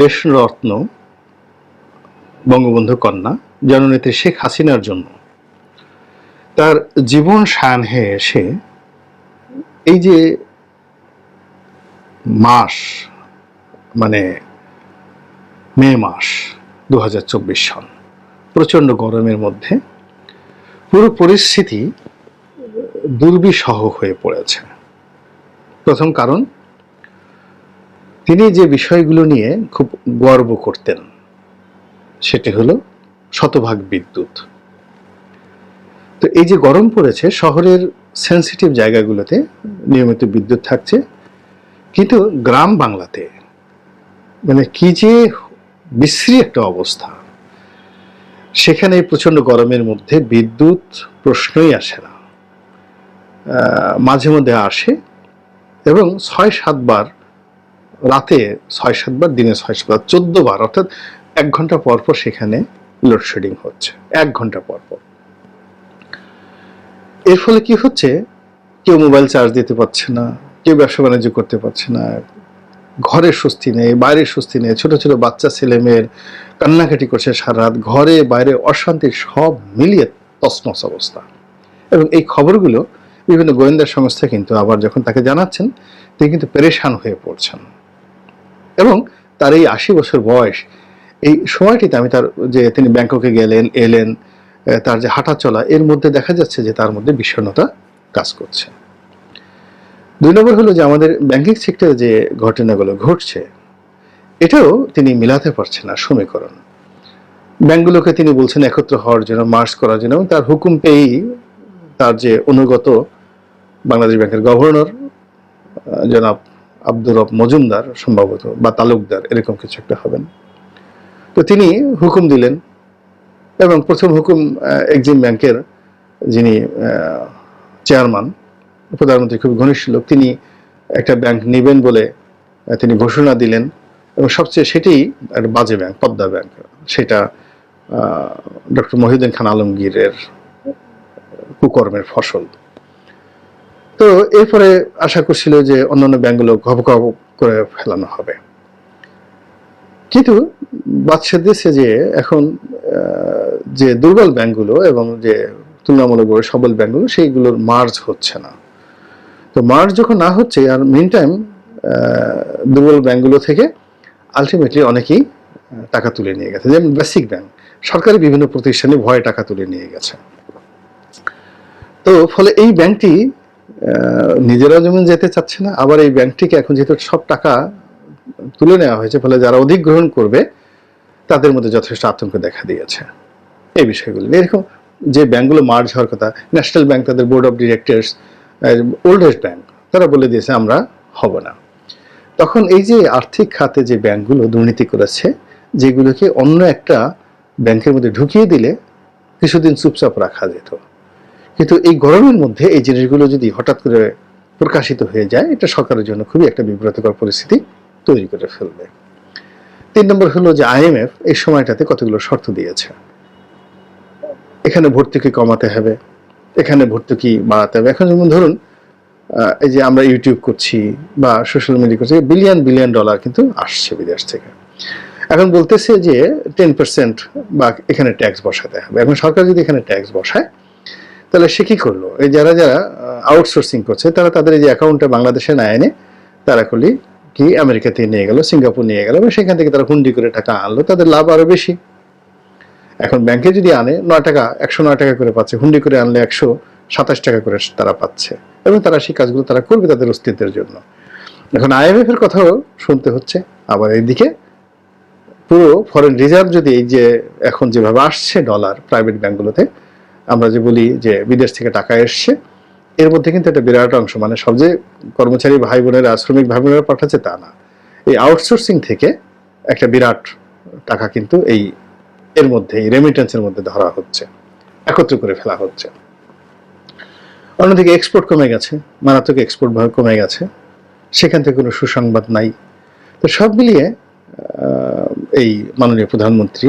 দেশরত্ন, বঙ্গবন্ধু কন্যা, জননেত্রী শেখ হাসিনার জন্য। তার জীবন সায়াহ্নে এসে এই যে মাস মানে মে মাস দু হাজার চব্বিশ সন প্রচণ্ড গরমের মধ্যে পুরো পরিস্থিতি দুর্বিষহ হয়ে পড়েছে। প্রথম কারণ তিনি যে বিষয়গুলো নিয়ে খুব গর্ব করতেন, সেটি হলো শতভাগ বিদ্যুৎ। তো এই যে গরম পড়েছে, শহরের সেন্সিটিভ জায়গাগুলোতে নিয়মিত বিদ্যুৎ থাকছে, কিন্তু গ্রাম বাংলাতে মানে কি যে বিশ্রী একটা অবস্থা। সেখানে প্রচণ্ড গরমের মধ্যে বিদ্যুৎ প্রশ্নই আসে না। মাঝে মধ্যে আসে এবং ছয় সাতবার রাতে ছয় সাতবার, দিনে ছয় সাতবার চোদ্দ বার অর্থাৎ এক ঘণ্টা পর পর সেখানে লোডশেডিং হচ্ছে, এক ঘণ্টা পর পর। এর ফলে কি হচ্ছে? কেউ মোবাইল চার্জ দিতে পারছে না, কেউ ব্যবসা বাণিজ্য করতে পারছে না, ঘরের স্বস্তি নেই, বাইরের স্বস্তি নেই, ছোট ছোট বাচ্চা ছেলে মেয়ের কান্নাকাটি করছে সারা রাত ঘরে, বাইরে অশান্তি সব মিলিয়ে তছনছ অবস্থা। এবং এই খবরগুলো বিভিন্ন গোয়েন্দা সংস্থা কিন্তু আবার যখন তাকে জানাচ্ছেন, তিনি কিন্তু পেরেশান হয়ে পড়ছেন। এবং তার এই আশি বছর বয়স, এই সময়টিতে আমি তার যে তিনি ব্যাংককে গেলেন, এলেন তার যে হাঁটা চলা, এর মধ্যে দেখা যাচ্ছে যে তার মধ্যে বিষণ্ণতা কাজ করছে। দুই নম্বর হলো যে আমাদের ব্যাংকিং সেক্টরে যে ঘটনাগুলো ঘটছে, এটাও তিনি মিলাতে পারছেন না সমীকরণ। ব্যাংকগুলোকে তিনি বলছেন একত্র হওয়ার জন্য, মার্চ করার জন্য এবং তার হুকুম পেয়েই তার যে অনুগত বাংলাদেশ ব্যাংকের গভর্নর জনাব আব্দুর রব মজুমদার সম্ভবত, বা তালুকদার, এরকম কিছু একটা হবেন। তো তিনি হুকুম দিলেন, এবং প্রথম হুকুম এক্সিম ব্যাংকের যিনি চেয়ারম্যান, প্রধানমন্ত্রী, খুব ঘনিষ্ঠ লোক, তিনি একটা ব্যাংক নেবেন বলে তিনি ঘোষণা দিলেন, এবং সবচেয়ে সেটাই একটা বাজে ব্যাংক, পদ্মা ব্যাংক। সেটা ডক্টর মহিউদ্দিন খান আলমগীরের কুকর্মের ফসল। তো এরপরে আশা করছিল যে অন্যান্য ব্যাংকগুলো ঘপ করে ফেলানো হবে। কিন্তু বাদশা দেশে যে এখন যে দুর্বল ব্যাংকগুলো এবং যে তুলনামূলকভাবে সবল ব্যাংকগুলো, সেইগুলোর মার্জ হচ্ছে না। তো মার্জ যখন না হচ্ছে, আর মেন টাইম দুর্বল ব্যাংকগুলো থেকে আলটিমেটলি অনেকেই টাকা তুলে নিয়ে গেছে। যেমন বেসিক ব্যাংক, সরকারি বিভিন্ন প্রতিষ্ঠানে ভয়ে টাকা তুলে নিয়ে গেছে। তো ফলে এই ব্যাংকটি আহ, নিজেরা যেমন যেতে চাচ্ছে না আবার এই ব্যাংকটিকে এখন যেহেতু সব টাকা তুলে নেওয়া হয়েছে ফলে যারা অধিগ্রহণ করবে তাদের মধ্যে যথেষ্ট আতঙ্ক দেখা দিয়েছে। এই বিষয়গুলি। এরকম যে ব্যাংকগুলো মার্জ হওয়ার কথা ন্যাশনাল ব্যাংক তাদের board of directors oldest bank তারা বলে দিয়েছে আমরা হব না। তখন এই যে আর্থিক খাতে যে ব্যাংকগুলো দুর্নীতি করেছে যেগুলোকে অন্য একটা ব্যাংকের মধ্যে ঢুকিয়ে দিলে কিছুদিন চুপচাপ রাখা যেত। কিন্তু এই গরমের মধ্যে এই জিনিসগুলো যদি হঠাৎ করে প্রকাশিত হয়ে যায়, এটা সরকারের জন্য খুবই একটা বিব্রতকর পরিস্থিতি তৈরি করে ফেলবে। তিন নম্বর হলো যে আইএমএফ এই সময়টাতে কতগুলো শর্ত দিয়েছে। এখানে ভর্তুকি কমাতে হবে, এখানে ভর্তুকি বাড়াতে হবে। এখন যেমন ধরুন এই যে আমরা ইউটিউব করছি বা সোশ্যাল মিডিয়া করছি, বিলিয়ন বিলিয়ন ডলার কিন্তু আসছে বিদেশ থেকে। এখন বলতেছে যে টেন পার্সেন্ট বা এখানে ট্যাক্স বসাতে হবে। এখন সরকার যদি এখানে ট্যাক্স বসায় তাহলে সে কি করল? এই যারা যারা আউটসোর্সিং করছে, তারা তাদের এই যে অ্যাকাউন্টে বাংলাদেশে না এনে তারা করলি কি আমেরিকাতে নিয়ে গেল, সিঙ্গাপুর নিয়ে গেল এবং সেখান থেকে তারা হুন্ডি করে টাকা আনলো, তাদের লাভ আরও বেশি। এখন ব্যাংকে যদি আনে, নয় টাকা, একশো নয় টাকা করে পাচ্ছে, হুন্ডি করে আনলে একশো সাতাশ টাকা করে তারা পাচ্ছে। এবং তারা সেই কাজগুলো তারা করবে তাদের অস্তিত্বের জন্য। এখন আইএমএফ এর কথাও শুনতে হচ্ছে। আবার এইদিকে পুরো ফরেন রিজার্ভ যদি এই যে এখন যেভাবে আসছে ডলার প্রাইভেট ব্যাংকগুলোতে আমরা যে বলি যে বিদেশ থেকে টাকা এসছে, এর মধ্যে কিন্তু একটা বিরাট অংশ মানে সব যে কর্মচারী ভাই বোনেরা, শ্রমিক ভাই বোনেরা পাঠাচ্ছে তা না। এই আউটসোর্সিং থেকে একটা বিরাট টাকা কিন্তু এই এর মধ্যে, এই রেমিটেন্সের মধ্যে ধরা হচ্ছে, একত্র করে ফেলা হচ্ছে। অন্যদিকে এক্সপোর্ট কমে গেছে, মারাত্মক এক্সপোর্ট ভাবে কমে গেছে, সেখান থেকে কোনো সুসংবাদ নাই। তো সব মিলিয়ে এই মাননীয় প্রধানমন্ত্রী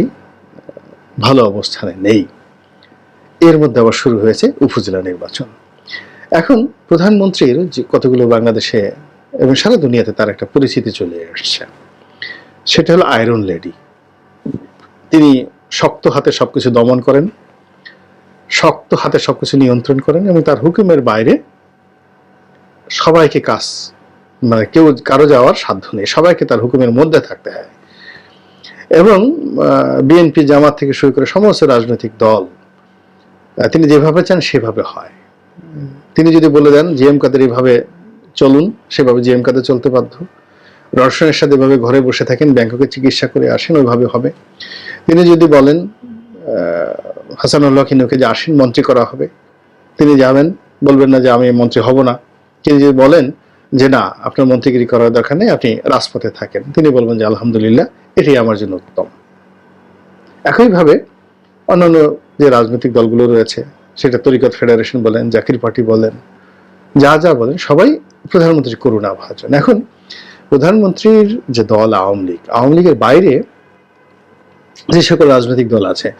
ভালো অবস্থানে নেই। এর মধ্যে আবার শুরু হয়েছে উপজেলা নির্বাচন। এখন প্রধানমন্ত্রীর যে কতগুলো বাংলাদেশে এবং সারা দুনিয়াতে তার একটা পরিচিতি চলে আসছে, সেটা হলো আয়রন লেডি তিনি শক্ত হাতে সবকিছু দমন করেন, শক্ত হাতে সবকিছু নিয়ন্ত্রণ করেন এবং তার হুকুমের বাইরে সবাইকে কাজ মানে কেউ কারও যাওয়ার সাধ্য নেই, সবাইকে তার হুকুমের মধ্যে থাকতে হয়। এবং বিএনপি জামাত থেকে শুরু করে সমস্ত রাজনৈতিক দল তিনি যেভাবে চান সেভাবে হয়। তিনি যদি বলে দেন জিএম কাদের এইভাবে চলুন, সেভাবে জি এম কাদের চলতে বাধ্য। রসায়নের সাথে এভাবে ঘরে বসে থাকেন, ব্যাংককে চিকিৎসা করে আসেন, ওইভাবে হবে। তিনি যদি বলেন হাসানুল্লাহ কিনুকে যে আসেন মন্ত্রী করা হবে। তিনি যাবেন, বলবেন না যে আমি মন্ত্রী হব না। তিনি যদি বলেন যে না, আপনার মন্ত্রীগিরি করার দরকার নেই, আপনি রাজপথে থাকেন। তিনি বলবেন যে আলহামদুলিল্লাহ, এটাই আমার জন্য উত্তম। একইভাবে অন্যান্য যে রাজনৈতিক দলগুলো রয়েছে, সেটা তরিকত ফেডারেশন বলেন, জাকির পার্টি বলেন, যা যা বলেন, সবাই প্রধানমন্ত্রী করুণা ভাজন। এখন প্রধানমন্ত্রীর যে দল আওয়ামী লীগ, আওয়ামী লীগের বাইরে যে সকল রাজনৈতিক দল আছে,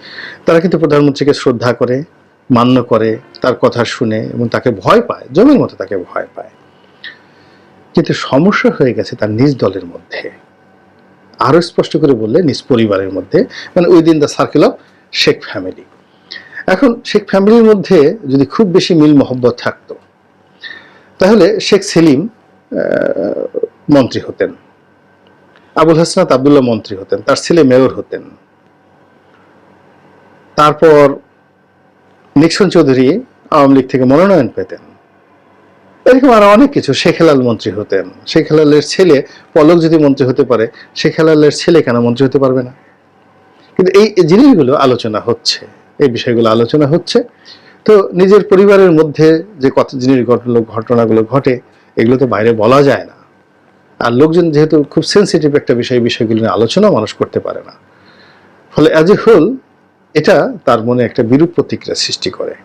তারা কিন্তু প্রধানমন্ত্রীকে শ্রদ্ধা করে, মান্য করে, তার কথা শুনে এবং তাকে ভয় পায়, জমের মতো তাকে ভয় পায়। কিন্তু সমস্যা হয়ে গেছে তার নিজ দলের মধ্যে। আরও স্পষ্ট করে বললে, নিজ পরিবারের মধ্যে মানে ওই দিন the circle of Sheikh family. এখন শেখ ফ্যামিলির মধ্যে যদি খুব বেশি মিল মহব্বত থাকতো, তাহলে শেখ সেলিম মন্ত্রী হতেন। আবুল হাসনাত আবদুল্লাহ মন্ত্রী হতেন, তার ছেলে মেয়র হতেন। তারপর নিক্সন চৌধুরী আওয়ামী লীগ থেকে মনোনয়ন পেতেন। এরকম আরও অনেক কিছু, শেখ হেলাল মন্ত্রী হতেন। শেখ হেলালের ছেলে পলক যদি মন্ত্রী হতে পারে, শেখ হেলালের ছেলে কেন মন্ত্রী হতে পারবে না? কিন্তু এই জিনিসগুলো আলোচনা হচ্ছে, এই বিষয়গুলো আলোচনা হচ্ছে। তো নিজের পরিবারের মধ্যে যে কত জিনিস ঘটনাগুলো ঘটে, এগুলো তো বাইরে বলা যায় না। আর লোকজন যেহেতু খুব সেন্সিটিভ একটা বিষয় বিষয়গুলো নিয়ে আলোচনা মানুষ করতে পারে না। ফলে অ্যাজ এ হোল এটা তার মনে একটা বিরূপ প্রতিক্রিয়া সৃষ্টি করে।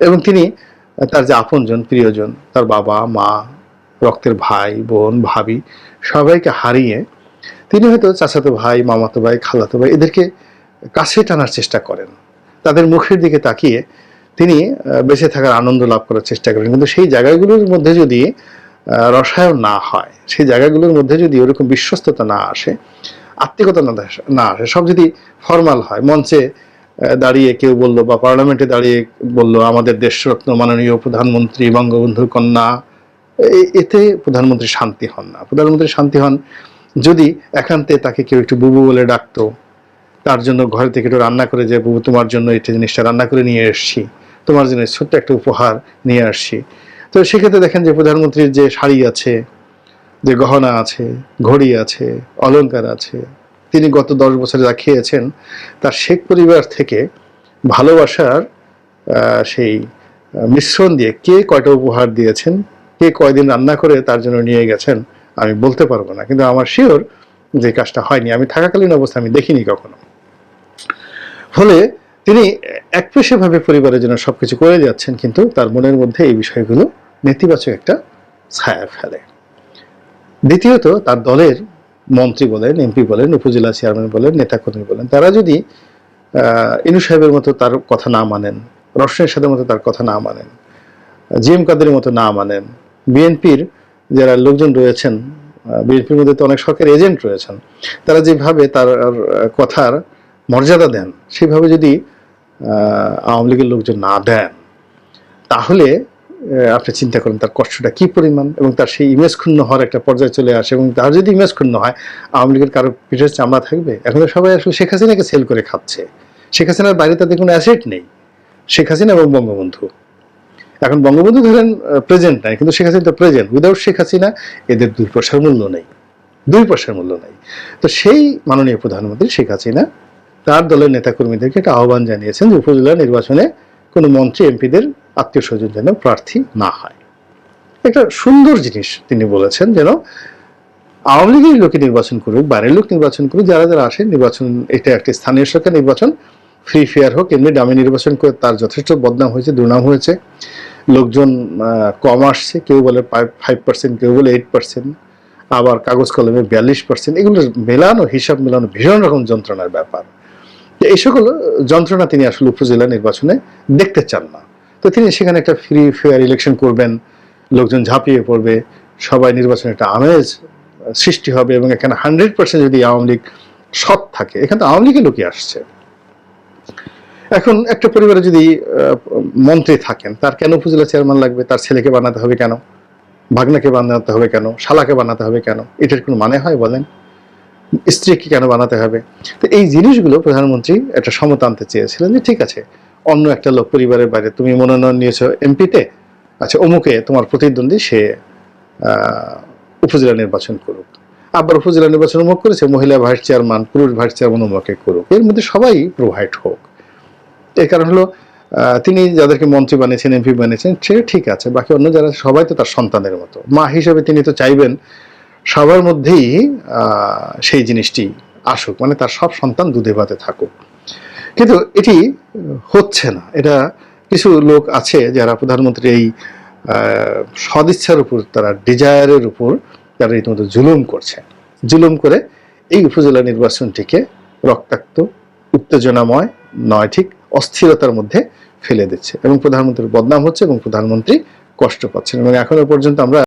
এবং তিনি তার যে আপনজন, প্রিয়জন, তার বাবা, মা, রক্তের ভাই, বোন, ভাবি, সবাইকে হারিয়ে তিনি হয়তো চাচাতো ভাই, মামাতো ভাই, খালাতো ভাই এদেরকে কাছে টানার চেষ্টা করেন। তাদের মুখের দিকে তাকিয়ে তিনি বেঁচে থাকার আনন্দ লাভ করার চেষ্টা করেন। কিন্তু সেই জায়গাগুলোর মধ্যে যদি রসায়ন না হয়, সেই জায়গাগুলোর মধ্যে যদি ওরকম বিশ্বস্ততা না আসে, আত্মিকতা না না আসে, সব যদি ফর্মাল হয়, মঞ্চে দাঁড়িয়ে কেউ বলল বা পার্লামেন্টে দাঁড়িয়ে বলল, আমাদের দেশরত্ন মাননীয় প্রধানমন্ত্রী, বঙ্গবন্ধুর কন্যা এতে প্রধানমন্ত্রী শান্তি হন না। প্রধানমন্ত্রী শান্তি হন যদি একান্তে তাকে কেউ একটু বুবু বলে ডাকতো, তার জন্য ঘর থেকে একটু রান্না করে যে, বুবু, তোমার জন্য এটা জিনিসটা রান্না করে নিয়ে এসছি। তোমার জন্য ছোট্ট একটা উপহার নিয়ে আসছি। তো সেক্ষেত্রে দেখেন যে, প্রধানমন্ত্রীর যে শাড়ি আছে, যে গহনা আছে, ঘড়ি আছে, অলংকার আছে, তিনি গত দশ বছরে যা খেয়েছেন, তার শেখ পরিবার থেকে ভালোবাসার সেই মিশ্রণ দিয়ে কে কয়টা উপহার দিয়েছেন, কে কয়দিন রান্না করে তার জন্য নিয়ে গেছেন আমি বলতে পারব না, কিন্তু আমার শিওর যে কাজটা হয়নি। আমি থাকাকালীন অবস্থা আমি দেখিনি কখনো। ফলে তিনি একপেশে পরিবারের জন্য সবকিছু করে যাচ্ছেন, কিন্তু তার মনের মধ্যে এই বিষয়গুলো নেতিবাচক একটা ছায়া ফেলে। দ্বিতীয়ত, তার দলের মন্ত্রী বলেন, এমপি বলেন, উপজেলা চেয়ারম্যান বলেন, নেতাকর্মী বলেন, তারা যদি ইনু সাহেবের মতো তার কথা না মানেন রসনের সাথে মতো তার কথা না মানেন, জি এম কাদের মতো না মানেন, বিএনপির যারা লোকজন রয়েছেন বিএনপির মধ্যে তো অনেক সরকারি এজেন্ট রয়েছেন, তারা যেভাবে তার কথার মর্যাদা দেন, সেভাবে যদি আওয়ামী লীগের লোকজন না দেন, তাহলে আপনি চিন্তা করেন তার কষ্টটা কি পরিমাণ এবং তার সেই ইমেজ ক্ষুণ্ণ হওয়ার একটা পর্যায়ে চলে আসে এবং তার যদি ইমেজ ক্ষুণ্ণ হয়, আওয়ামী লীগের কারও পিঠের চামড়া থাকবে? এখন তো সবাই আসলে শেখ হাসিনাকে সেল করে খাচ্ছে। শেখ হাসিনার বাইরে তাদের কোনো অ্যাসেট নেই। শেখ হাসিনা এবং বঙ্গবন্ধু। এখন বঙ্গবন্ধু ধরেন প্রেজেন্ট নাই, কিন্তু শেখ হাসিনা তো প্রেজেন্ট উইদাউট শেখ হাসিনা, এদের দুই পয়সার মূল্য নেই। দুই পয়সার মূল্য নেই। তো সেই মাননীয় প্রধানমন্ত্রী শেখ হাসিনা, তার দলের নেতাকর্মীদেরকে একটা আহ্বান জানিয়েছেন যে উপজেলা নির্বাচনে কোনো মন্ত্রী এমপিদের আত্মীয় স্বজন যেন প্রার্থী না হয়। একটা সুন্দর জিনিস তিনি বলেছেন যেন আওয়ামী লীগের লোকে নির্বাচন করুক, বাইরের লোক নির্বাচন করুক, যারা যারা আসে নির্বাচন, এটা একটা স্থানীয় সরকার নির্বাচন ফ্রি ফেয়ার হোক, এমনি দামে নির্বাচন করে তার যথেষ্ট বদনাম হয়েছে, দুর্নাম হয়েছে। লোকজন কম আসছে, কেউ বলে ফাইভ পার্সেন্ট কেউ বলে এইট পার্সেন্ট আবার কাগজ কলমে বিয়াল্লিশ পার্সেন্ট এগুলো মেলানো, হিসাব মেলানো ভীষণ রকম যন্ত্রণার ব্যাপার। এই সকল যন্ত্রণা তিনি আসলে উপজেলা নির্বাচনে দেখতে চান না। তো তিনি সেখানে একটা ফ্রি ফেয়ার ইলেকশন করবেন, লোকজন ঝাঁপিয়ে পড়বে, সবাই নির্বাচনে একটা আমেজ সৃষ্টি হবে এবং এখানে হান্ড্রেড পার্সেন্ট যদি আওয়ামী লীগ সৎ থাকে, এখানে তো আওয়ামী লীগের লোকই আসছে। এখন একটা পরিবারে যদি মন্ত্রী থাকেন, তার কেন উপজেলা চেয়ারম্যান লাগবে? তার ছেলেকে বানাতে হবে কেন? ভাগনাকে বানাতে হবে কেন? শালাকে বানাতে হবে কেন? এটার কোনো মানে হয় বলেন? স্ত্রীকে কেন বানাতে হবে? তো এই জিনিসগুলো প্রধানমন্ত্রী একটা সমতা আনতে চেয়েছিলেন যে ঠিক আছে, অন্য একটা লোক পরিবারের বাইরে তুমি মনোনয়ন নিয়েছো এমপিতে আচ্ছা অমুকে তোমার প্রতিদ্বন্দ্বী সে উপজেলা নির্বাচন করুক। আবার উপজেলা নির্বাচন অমুক করেছে, মহিলা ভাইস চেয়ারম্যান, পুরুষ ভাইস চেয়ারম্যান অমুকে করুক। এর মধ্যে সবাই প্রোভাইড হোক। এর কারণ হলো তিনি যাদেরকে মন্ত্রী বানিয়েছেন এমপি বানিয়েছেন, সে ঠিক আছে, বাকি অন্য যারা সবাই তো তার সন্তানের মতো। মা হিসেবে তিনি তো চাইবেন সবার মধ্যেই সেই জিনিসটি আসুক মানে তার সব সন্তান দুধে ভাতে থাকুক। কিন্তু এটি হচ্ছে না। এটা কিছু লোক আছে যারা প্রধানমন্ত্রী এই সদিচ্ছার উপর, তারা ডিজায়ারের উপর, তারা রীতিমতো জুলুম করছে। জুলুম করে এই উপজেলা নির্বাচনটিকে রক্তাক্ত, উত্তেজনাময় নয়, ঠিক অস্থিরতার মধ্যে ফেলে দিচ্ছে এবং প্রধানমন্ত্রীর বদনাম হচ্ছে এবং প্রধানমন্ত্রী কষ্ট পাচ্ছেন এবং এখনও পর্যন্ত আমরা